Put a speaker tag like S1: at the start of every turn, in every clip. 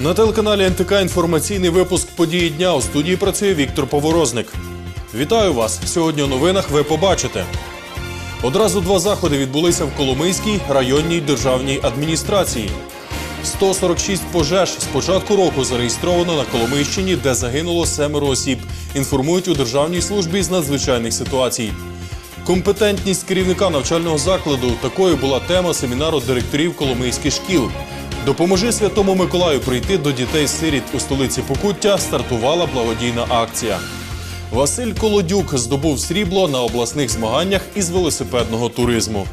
S1: На телеканалі НТК інформаційний випуск події дня у студії працює Віктор Поворозник. Вітаю вас! Сьогодні у новинах ви побачите. Одразу два заходи відбулися в Коломийській районній державній адміністрації. 146 пожеж з початку року зареєстровано на Коломийщині, де загинуло семеро осіб. Інформують у Державній службі з надзвичайних ситуацій. Компетентність керівника навчального закладу такою була тема семінару директорів коломийських шкіл. Допоможи Святому Миколаю прийти до дітей-сиріт у столиці Покуття. Стартувала благодійна акція. Василь Колодюк здобув срібло на обласних змаганнях із велосипедного туризму.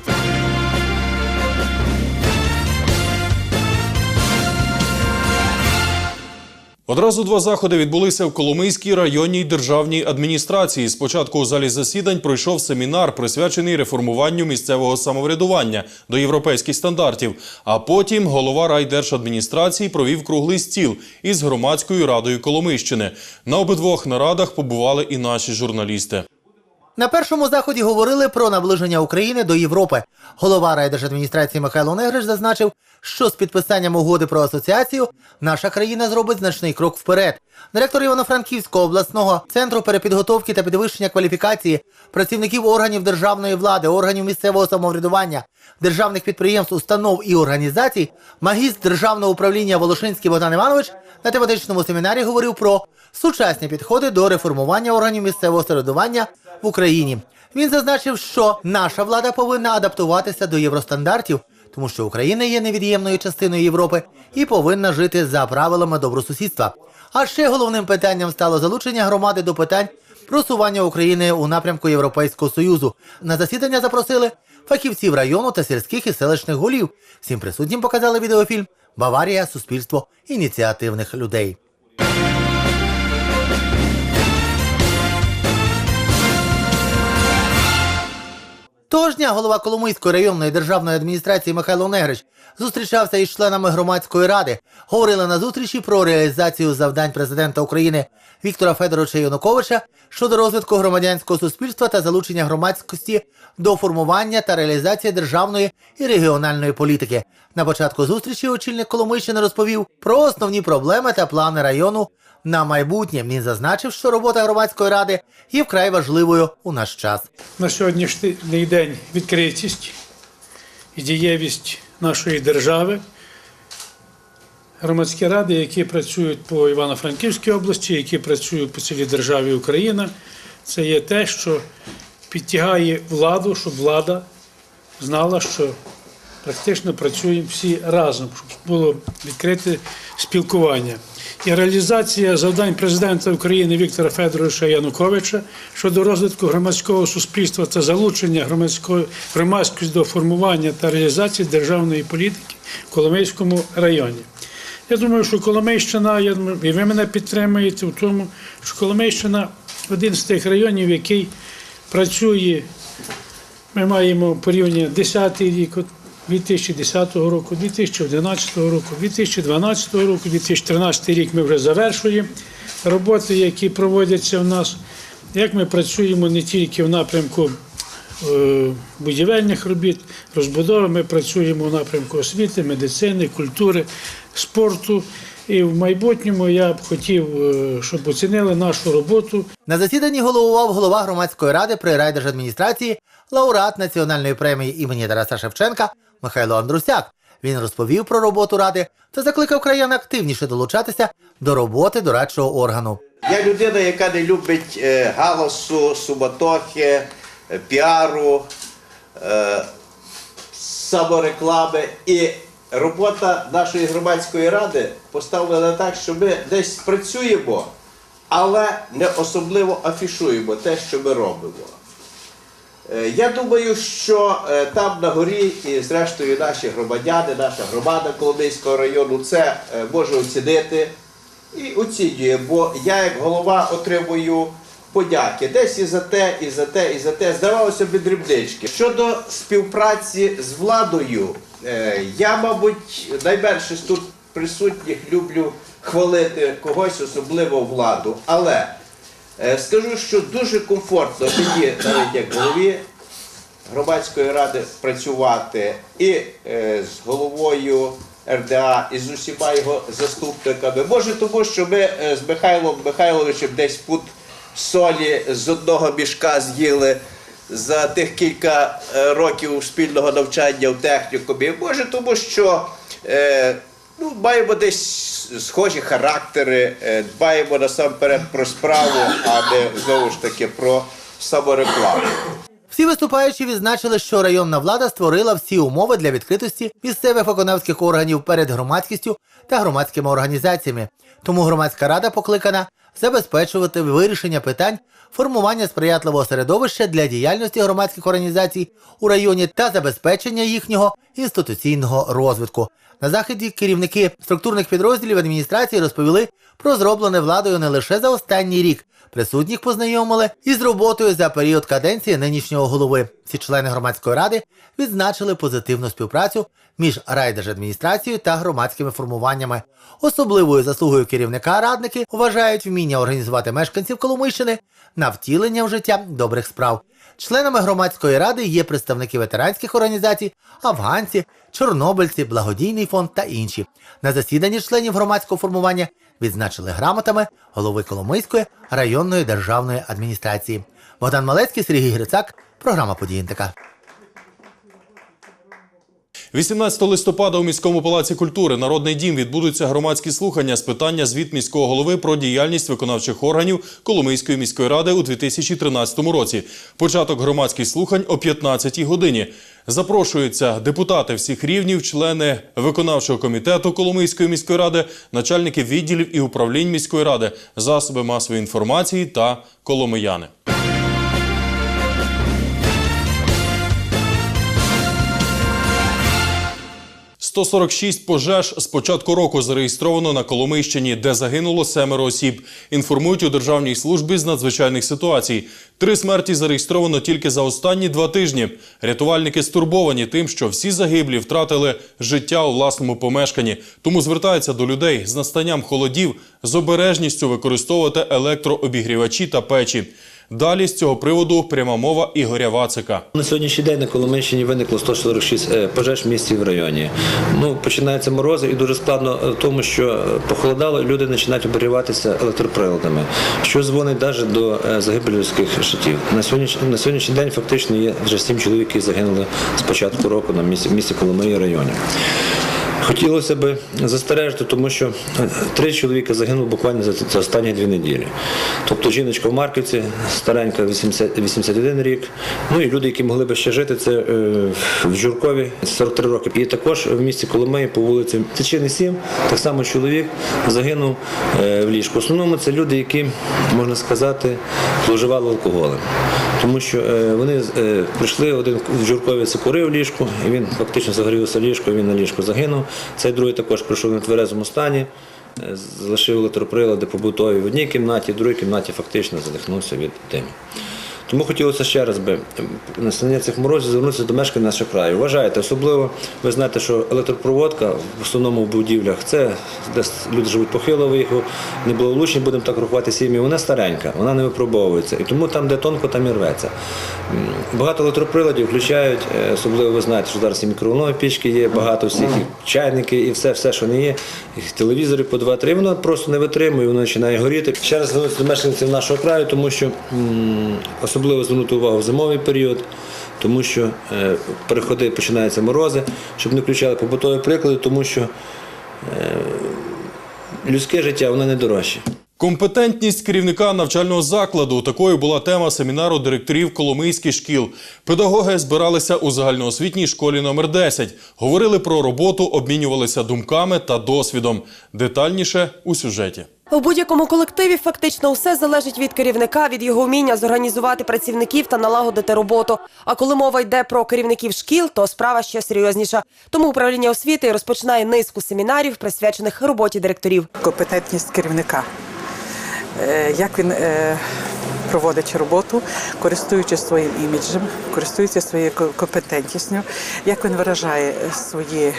S1: Одразу два заходи відбулися в Коломийській районній державній адміністрації. Спочатку у залі засідань пройшов семінар, присвячений реформуванню місцевого самоврядування до європейських стандартів. А потім голова райдержадміністрації провів круглий стіл із громадською радою Коломийщини. На обидвох нарадах побували і наші журналісти.
S2: На першому заході говорили про наближення України до Європи. Голова райдержадміністрації Михайло Негриш зазначив, що з підписанням угоди про асоціацію наша країна зробить значний крок вперед. Директор Івано-Франківського обласного центру перепідготовки та підвищення кваліфікації працівників органів державної влади, органів місцевого самоврядування, державних підприємств, установ і організацій, магістр державного управління Волошинський Богдан Іванович на тематичному семінарі говорив про сучасні підходи до реформування органів місцевого самоврядування в Україні. Він зазначив, що наша влада повинна адаптуватися до євростандартів, тому що Україна є невід'ємною частиною Європи і повинна жити за правилами добросусідства. А ще головним питанням стало залучення громади до питань просування України у напрямку Європейського союзу. На засідання запросили фахівців району та сільських і селищних голів. Всім присутнім показали відеофільм Баварія суспільство ініціативних людей. Того ж дня голова Коломийської районної державної адміністрації Михайло Негрич зустрічався із членами громадської ради. Говорили на зустрічі про реалізацію завдань президента України Віктора Федоровича Януковича щодо розвитку громадянського суспільства та залучення громадськості до формування та реалізації державної і регіональної політики. На початку зустрічі очільник Коломийщини розповів про основні проблеми та плани району на майбутнє. Він зазначив, що робота громадської ради є вкрай важливою у наш час.
S3: на сьогоднішній день відкритість і дієвість нашої держави. Громадські ради, які працюють по Івано-Франківській області, які працюють по цілій державі Україна, це є те, що підтягає владу, щоб влада знала, що практично працюємо всі разом, щоб було відкрите спілкування. І реалізація завдань президента України Віктора Федоровича Януковича щодо розвитку громадського суспільства та залучення громадськості до формування та реалізації державної політики в Коломийському районі. Я думаю, що Коломийщина, я думаю, і ви мене підтримуєте в тому, що Коломийщина один з тих районів, який працює ми маємо порівняння 10 рік, 2010 року, 2011 року, 2012 року, 2013 рік ми вже завершуємо роботи, які проводяться в нас. Як ми працюємо не тільки в напрямку е, будівельних робіт, розбудови, ми працюємо в напрямку освіти, медицини, культури, спорту. І в майбутньому я б хотів, е, щоб оцінили нашу роботу
S2: На засіданні головував голова громадської ради при райдержадміністрації, лауреат національної премії імені Тараса Шевченка Михайло Андрусяк. Він розповів про роботу ради та закликав краян активніше долучатися до роботи дорадчого органу.
S4: Я людина, яка не любить е, галасу, суматохи, е, піару, е, самореклами. І робота нашої громадської ради поставлена так, що ми десь працюємо, але не особливо афішуємо те, що ми робимо. Е, Я думаю, що е, там на горі і зрештою наші громадяни, наша громада Коломийського району це е, може оцінити і оцінює, бо я як голова отримую подяки. Десь і за те, і за те, і за те. Здавалося б, дрібнички. Щодо співпраці з владою, я, мабуть, найменше тут присутніх люблю хвалити когось, особливо владу. Але Скажу, що дуже комфортно мені, навіть як голові громадської ради, працювати і е, з головою РДА і з усіма його заступниками. Може, тому що ми е, з Михайлом Михайловичем десь пут солі з одного мішка з'їли за тих кілька е, років спільного навчання в технікумі. Може, тому що е, ну, маємо десь схожі характери, е, дбаємо насамперед про справу, а не знову ж таки про саморекламу.
S2: Всі виступаючі відзначили, що районна влада створила всі умови для відкритості місцевих виконавських органів перед громадськістю та громадськими організаціями. Тому громадська рада покликана забезпечувати вирішення питань формування сприятливого середовища для діяльності громадських організацій у районі та забезпечення їхнього інституційного розвитку. На заході керівники структурних підрозділів адміністрації розповіли про зроблене владою не лише за останній рік. Присутніх познайомили із роботою за період каденції нинішнього голови. Всі члени громадської ради відзначили позитивну співпрацю між райдержадміністрацією та громадськими формуваннями. Особливою заслугою керівника радники вважають вміння організувати мешканців Коломийщини на втілення в життя добрих справ. Членами громадської ради є представники ветеранських організацій, афганці, чорнобильці, благодійний фонд та інші. На засіданні членів громадського формування відзначили грамотами голови Коломийської районної державної адміністрації. Богдан Малецький, Сергій Грицак, програма «Події НТК».
S1: 18 листопада у міському палаці культури Народний дім відбудуться громадські слухання з питання звіт міського голови про діяльність виконавчих органів Коломийської міської ради у 2013 році. Початок громадських слухань о 15 годині. Запрошуються депутати всіх рівнів, члени виконавчого комітету Коломийської міської ради, начальники відділів і управлінь міської ради, засоби масової інформації та коломияни. – 146 пожеж з початку року зареєстровано на Коломийщині, де загинуло семеро осіб. Інформують у Державній службі з надзвичайних ситуацій. Три смерті зареєстровано тільки за останні два тижні. Рятувальники стурбовані тим, що всі загиблі втратили життя у власному помешканні. Тому звертаються до людей з настанням холодів з обережністю використовувати електрообігрівачі та печі. Далі з цього приводу пряма мова Ігоря Вацика.
S5: На сьогоднішній день на Коломийщині виникло 146 е, пожеж в місті в районі. Ну, починаються морози, і дуже складно е, в тому, що е, похолодало, люди починають обігріватися електроприладами, що дзвонить навіть до е, загибелі людських життів. На сьогоднішній, на сьогоднішній день фактично є вже сім чоловік, які загинули з початку року на місці, місті Коломиї районі. Хотілося б застережити, тому що е, три чоловіка загинули буквально за, останні дві неділі. Тобто жіночка в Марківці, старенька 80, 81 рік. Ну і люди, які могли б ще жити, це е, в Журкові 43 роки. І також в місті Коломиї по вулиці Тичини 7, так само чоловік загинув е, в ліжку. В основному це люди, які, можна сказати, зловживали алкоголем. Тому що вони прийшли, один в Журкові це курив ліжку, і він фактично загорівся ліжко, він на ліжку загинув. Цей другий також прийшов на тверезому стані, е, залишив електроприлади побутові в одній кімнаті, в другій кімнаті фактично задихнувся від диму. Тому хотілося ще раз би на настання цих морозів звернутися до мешканців нашого краю. Вважайте, особливо ви знаєте, що електропроводка в основному в будівлях це де люди живуть похило віку, неблагополучні, будемо так рахувати сім'ї. Вона старенька, вона не випробовується. І тому там, де тонко, там і рветься. Багато електроприладів включають, е, особливо ви знаєте, що зараз і мікроволнові пічки є, багато всіх і чайники, і все, все, що не є, і телевізори по 2-3, воно просто не витримує, воно починає горіти. Ще раз звернутися до мешканців нашого краю, тому що м, особливо звернути увагу в зимовий період, тому що е, переходи починаються морози, щоб не включали побутові приклади, тому що е, людське життя воно не дорожче.
S1: Компетентність керівника навчального закладу такою була тема семінару директорів Коломийських шкіл. Педагоги збиралися у загальноосвітній школі номер 10 Говорили про роботу, обмінювалися думками та досвідом. Детальніше у сюжеті.
S6: У будь-якому колективі фактично все залежить від керівника, від його вміння зорганізувати працівників та налагодити роботу. А коли мова йде про керівників шкіл, то справа ще серйозніша. Тому управління освіти розпочинає низку семінарів, присвячених роботі директорів.
S7: компетентність керівника. Е, Як він е, проводить роботу, користуючись своїм іміджем, користуючись своєю компетентністю, як він виражає свої е,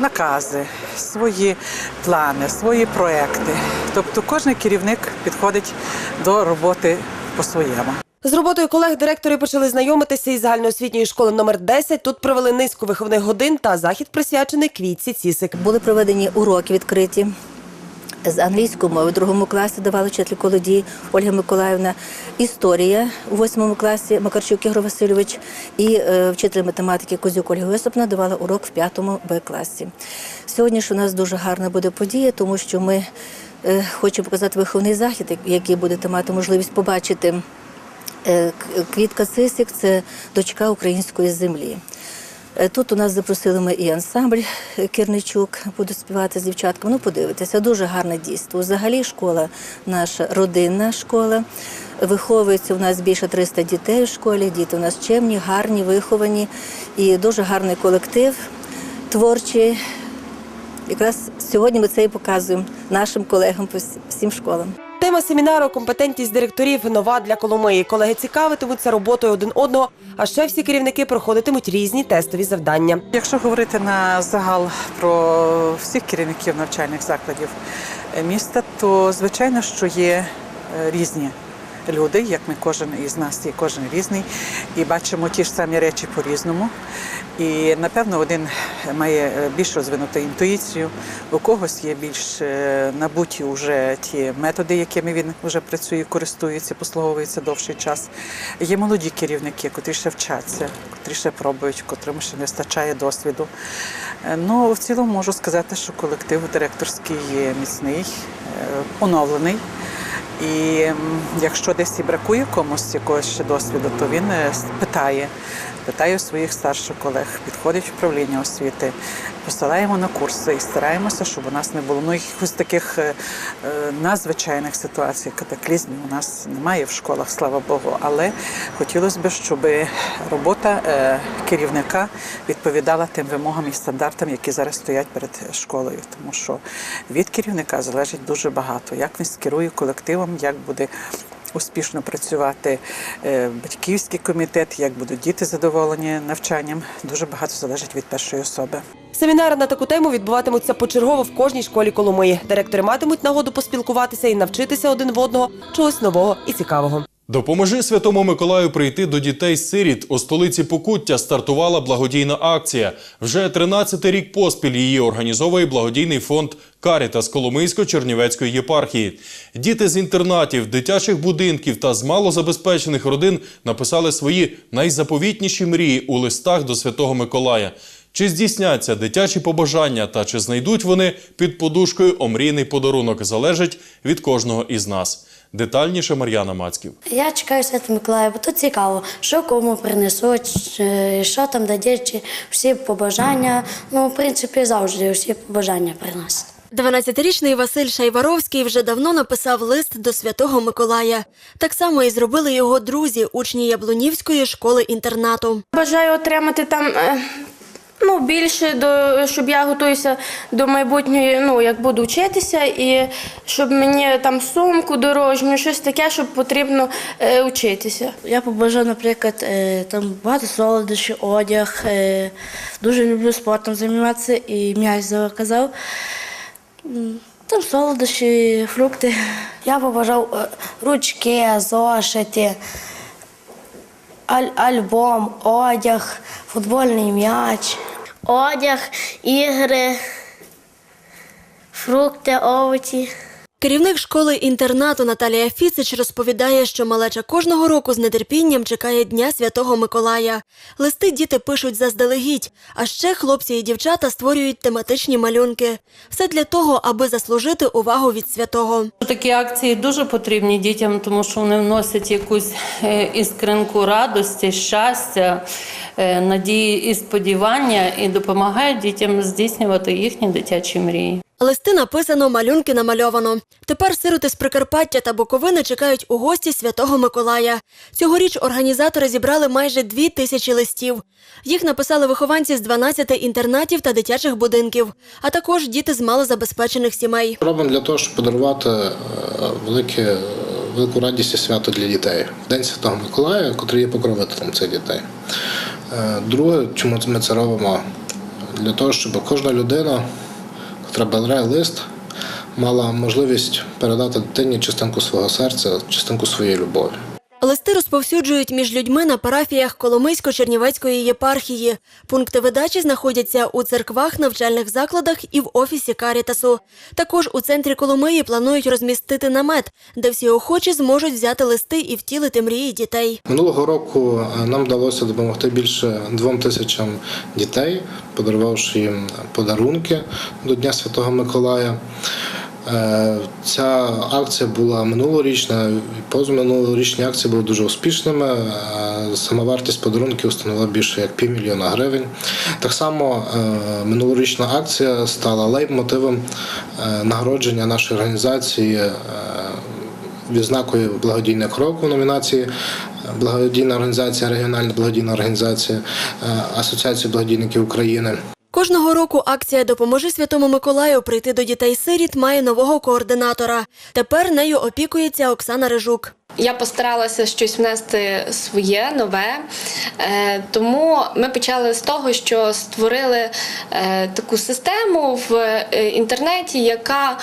S7: накази, свої плани, свої проекти. Тобто кожен керівник підходить до роботи по-своєму.
S6: З роботою колег директори почали знайомитися із загальноосвітньої школи номер 10. Тут провели низку виховних годин та захід присвячений квітці Цісик.
S8: Були проведені уроки відкриті. З англійської мови в другому класі давала вчитель колоді Ольга Миколаївна. Історія у восьмому класі Макарчук Ігор Васильович і е, вчитель математики Козюк Ольга Йосипна давала урок в п'ятому Б класі. Сьогодні ж у нас дуже гарна буде подія, тому що ми е, хочемо показати виховний захід, який будете мати можливість побачити. Е, Квітка Цисик це дочка української землі. Е, Тут у нас запросили ми і ансамбль е, Кирничук, будуть співати з дівчатками. Ну, подивитися, дуже гарне дійство. Взагалі школа наша родинна школа. Виховується у нас більше 300 дітей у школі. Діти у нас чемні, гарні, виховані і дуже гарний колектив творчий. Якраз сьогодні ми це і показуємо нашим колегам по всім школам.
S6: Тема семінару компетентність директорів нова для Коломиї. Колеги цікавитимуться роботою один одного, а ще всі керівники проходитимуть різні тестові завдання.
S7: Якщо говорити на загал про всіх керівників навчальних закладів міста, то звичайно, що є е, різні люди, як ми кожен із нас є кожен різний, і бачимо ті ж самі речі по-різному. І напевно один має е, більш розвинуту інтуїцію, у когось є більш е, набуті вже ті методи, якими він вже працює, користується, послуговується довший час. Є молоді керівники, котрі ще вчаться, котрі ще пробують, котрим ще не вистачає досвіду. Е, Ну, в цілому можу сказати, що колектив директорський є міцний, оновлений. І якщо десь і бракує комусь якогось ще досвіду, то він питає, питає у своїх старших колег, підходить в управління освіти, посилаємо на курси і стараємося, щоб у нас не було ну, якихось таких е, е, надзвичайних ситуацій, катаклізмів у нас немає в школах, слава Богу. Але хотілося б, щоб робота е, керівника відповідала тим вимогам і стандартам, які зараз стоять перед школою. Тому що від керівника залежить дуже багато, як він скерує колективом, як буде успішно працювати е, батьківський комітет, як будуть діти задоволені навчанням. Дуже багато залежить від першої особи.
S6: Семінари на таку тему відбуватимуться почергово в кожній школі Коломиї. Директори матимуть нагоду поспілкуватися і навчитися один в одного чогось нового і цікавого.
S1: Допоможи Святому Миколаю прийти до дітей-сиріт. У столиці Покуття стартувала благодійна акція. Вже 13-й рік поспіль її організовує благодійний фонд Карітас Коломийсько-Чернівецької єпархії. Діти з інтернатів, дитячих будинків та з малозабезпечених родин написали свої найзаповітніші мрії у листах до Святого Миколая. Чи здійсняться дитячі побажання та чи знайдуть вони під подушкою омрійний подарунок залежить від кожного із нас. Детальніше Мар'яна Мацьків.
S9: Я чекаю Свята Миколая, бо тут цікаво, що кому принесуть, що там дадять, чи всі побажання. Ну, в принципі, завжди всі побажання приносять.
S10: 12-річний Василь Шайваровський вже давно написав лист до святого Миколая. Так само і зробили його друзі, учні Яблунівської школи-інтернату.
S11: Бажаю отримати там е, ну, більше, до, щоб я готуюся до майбутньої, ну, як буду вчитися, і щоб мені там сумку дорожню, щось таке, щоб потрібно е, вчитися.
S9: Я побажаю, наприклад, е, там багато солодощів, одяг. е, Дуже люблю спортом займатися і м'яч заказав. Там солодощі, фрукти. Я побажав е, ручки, зошити, аль- альбом, одяг, футбольний м'яч. Одяг, ігри, фрукти, овочі.
S10: Керівник школи-інтернату Наталія Фіцич розповідає, що малеча кожного року з нетерпінням чекає Дня Святого Миколая. Листи діти пишуть заздалегідь, а ще хлопці і дівчата створюють тематичні малюнки. Все для того, аби заслужити увагу від святого.
S12: Такі акції дуже потрібні дітям, тому що вони вносять якусь е, іскринку радості, щастя, е, надії і сподівання і допомагають дітям здійснювати їхні дитячі мрії.
S10: Листи написано, малюнки намальовано. Тепер сироти з Прикарпаття та Буковини чекають у гості Святого Миколая. Цьогоріч організатори зібрали майже дві тисячі листів. Їх написали вихованці з 12 інтернатів та дитячих будинків, а також діти з малозабезпечених сімей.
S13: Робимо для того, щоб подарувати е, велике, велику радість і свято для дітей. День Святого Миколая, який є покровителем цих дітей. Е, Друге, чому ми це робимо? Для того, щоб кожна людина, яка лист, мала можливість передати дитині частинку свого серця, частинку своєї любові.
S10: Листи розповсюджують між людьми на парафіях Коломийсько-Чернівецької єпархії. Пункти видачі знаходяться у церквах, навчальних закладах і в офісі Карітасу. Також у центрі Коломиї планують розмістити намет, де всі охочі зможуть взяти листи і втілити мрії дітей.
S13: Минулого року е, нам вдалося допомогти більше двом тисячам дітей, подарувавши їм подарунки до Дня Святого Миколая. Е, Ця акція була минулорічна, позаминулорічні акції були дуже успішними. Е, Сама вартість подарунків становила більше як півмільйона гривень. Так само е, минулорічна акція стала лейб-мотивом нагородження нашої організації відзнакою благодійний крок у номінації благодійна організація, регіональна благодійна організація Асоціації благодійників України.
S10: Кожного року акція Допоможи Святому Миколаю прийти до дітей-сиріт має нового координатора. Тепер нею опікується Оксана Рижук.
S14: Я постаралася щось внести своє нове, Е, тому ми почали з того, що створили е, таку систему в е, інтернеті, яка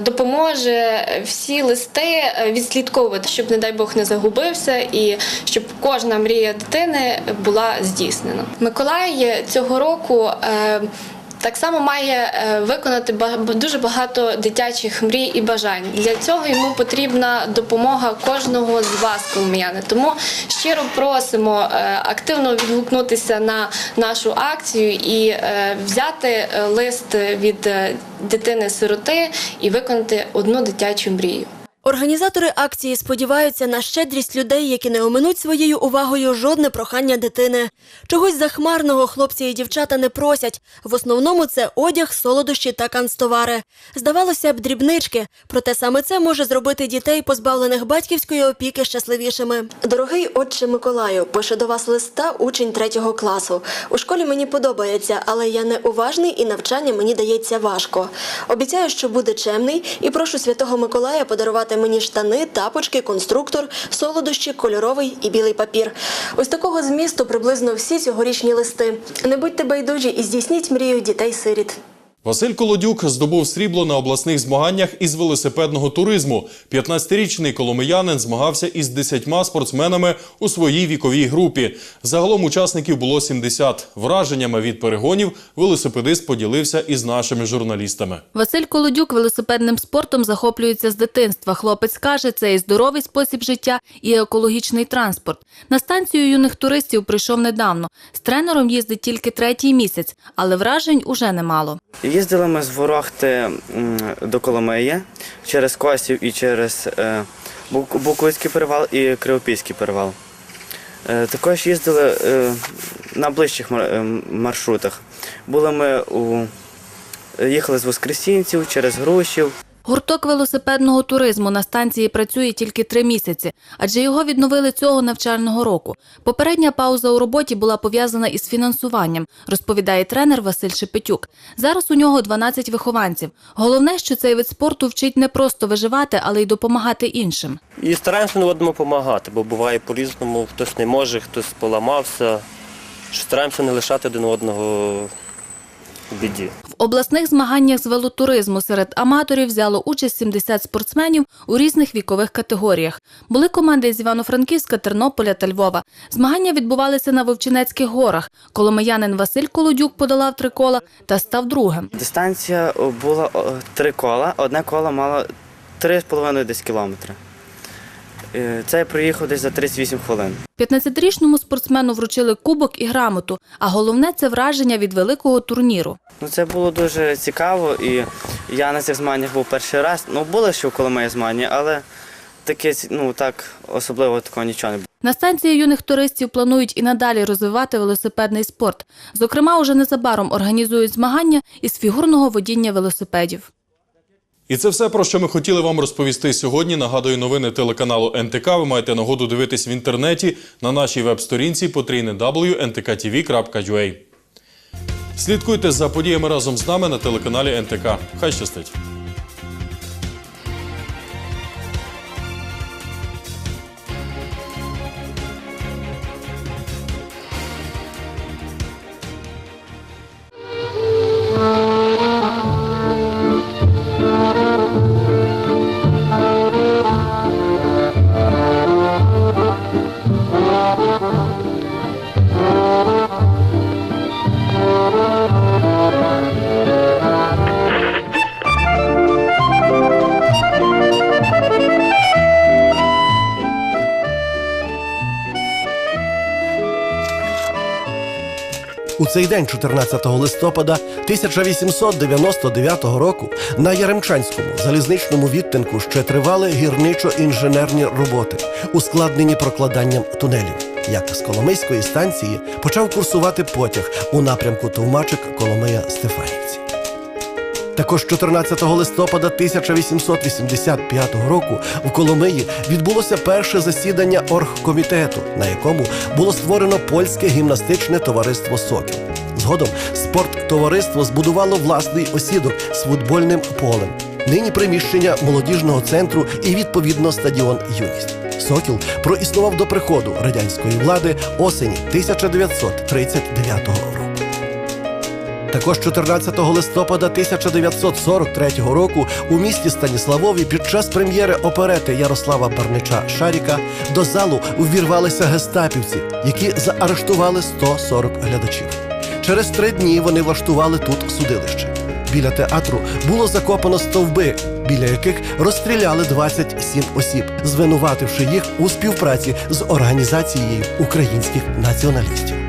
S14: допоможе всі листи е, відслідковувати, щоб, не дай Бог, не загубився, і щоб кожна мрія дитини була здійснена. Миколай цього року. Так само має е, виконати дуже багато дитячих мрій і бажань. Для цього йому потрібна допомога кожного з вас, коломияни. Тому щиро просимо е, активно відгукнутися на нашу акцію і е, взяти лист від дитини-сироти і виконати одну дитячу мрію.
S10: Організатори акції сподіваються на щедрість людей, які не оминуть своєю увагою жодне прохання дитини. Чогось захмарного хлопці і дівчата не просять. В основному це одяг, солодощі та канцтовари. Здавалося б, дрібнички, проте саме це може зробити дітей, позбавлених батьківської опіки, щасливішими. Дорогий отче Миколаю, пише до вас листа учень третього класу. У школі мені подобається, але я не уважний і навчання мені дається важко. Обіцяю, що буде чемний, і прошу святого Миколая подарувати мені штани, тапочки, конструктор, солодощі, кольоровий і білий папір. Ось такого змісту приблизно всі цьогорічні листи. Не будьте байдужі і здійсніть мрію дітей-сиріт.
S1: Василь Колодюк здобув срібло на обласних змаганнях із велосипедного туризму. 15-річний коломиянин змагався із 10 спортсменами у своїй віковій групі. Загалом учасників було 70. Враженнями від перегонів велосипедист поділився із нашими журналістами.
S15: Василь Колодюк велосипедним спортом захоплюється з дитинства. Хлопець каже, це і здоровий спосіб життя, і екологічний транспорт. На станцію юних туристів прийшов недавно. З тренером їздить тільки третій місяць, але вражень уже немало.
S16: Їздили ми з Ворохти до Коломиї через Косів і через е, Буковицький перевал і Кривопільський перевал. Е, також їздили е, на ближчих маршрутах. Були ми у їхали з Воскресінців через Грушів.
S15: Гурток велосипедного туризму на станції працює тільки три місяці, адже його відновили цього навчального року. Попередня пауза у роботі була пов'язана із фінансуванням, розповідає тренер Василь Шепетюк. Зараз у нього 12 вихованців. Головне, що цей вид спорту вчить не просто виживати, але й допомагати іншим.
S17: І стараємося один одному допомагати, бо буває по-різному, хтось не може, хтось поламався. Стараємося не лишати один одного в біді.
S15: В обласних змаганнях з велотуризму серед аматорів взяло участь 70 спортсменів у різних вікових категоріях. Були команди з Івано-Франківська, Тернополя та Львова. Змагання відбувалися на Вовчинецьких горах. Коломиянин Василь Колодюк подолав три кола та став другим.
S16: Дистанція була три кола, одне коло мало 3,5 десь кілометри. Е, Це я проїхав десь за 38 хвилин.
S15: 15-річному спортсмену вручили кубок і грамоту, а головне це враження від великого турніру.
S16: Ну, це було дуже цікаво, і я на цих змаганнях був перший раз. Ну, було ще коло моє змагання, але таке, ну так, особливо такого нічого не було.
S15: На станції юних туристів планують і надалі розвивати велосипедний спорт. Зокрема, уже незабаром організують змагання із фігурного водіння велосипедів.
S1: І це все, про що ми хотіли вам розповісти сьогодні. Нагадую, новини телеканалу НТК ви маєте нагоду дивитись в інтернеті на нашій веб-сторінці www.ntkTV.ua. Слідкуйте за подіями разом з нами на телеканалі НТК. Хай щастить!
S18: Цей день, 14 листопада 1899 року, на Яремчанському залізничному відтинку ще тривали гірничо-інженерні роботи, ускладнені прокладанням тунелів. Як з Коломийської станції почав курсувати потяг у напрямку Товмачик Коломия Стефанівці. Також 14 листопада 1885 року в Коломиї відбулося перше засідання оргкомітету, на якому було створено польське гімнастичне товариство Сокіл. Згодом спорттовариство збудувало власний осідок з футбольним полем. Нині приміщення молодіжного центру і відповідно стадіон Юність. Сокіл проіснував до приходу радянської влади осені 1939 року. Також 14 листопада 1943 року у місті Станіславові під час прем'єри оперети Ярослава Барнича Шаріка до залу увірвалися гестапівці, які заарештували 140 глядачів. Через три дні вони влаштували тут судилище. Біля театру було закопано стовби, біля яких розстріляли 27 осіб, звинувативши їх у співпраці з організацією українських націоналістів.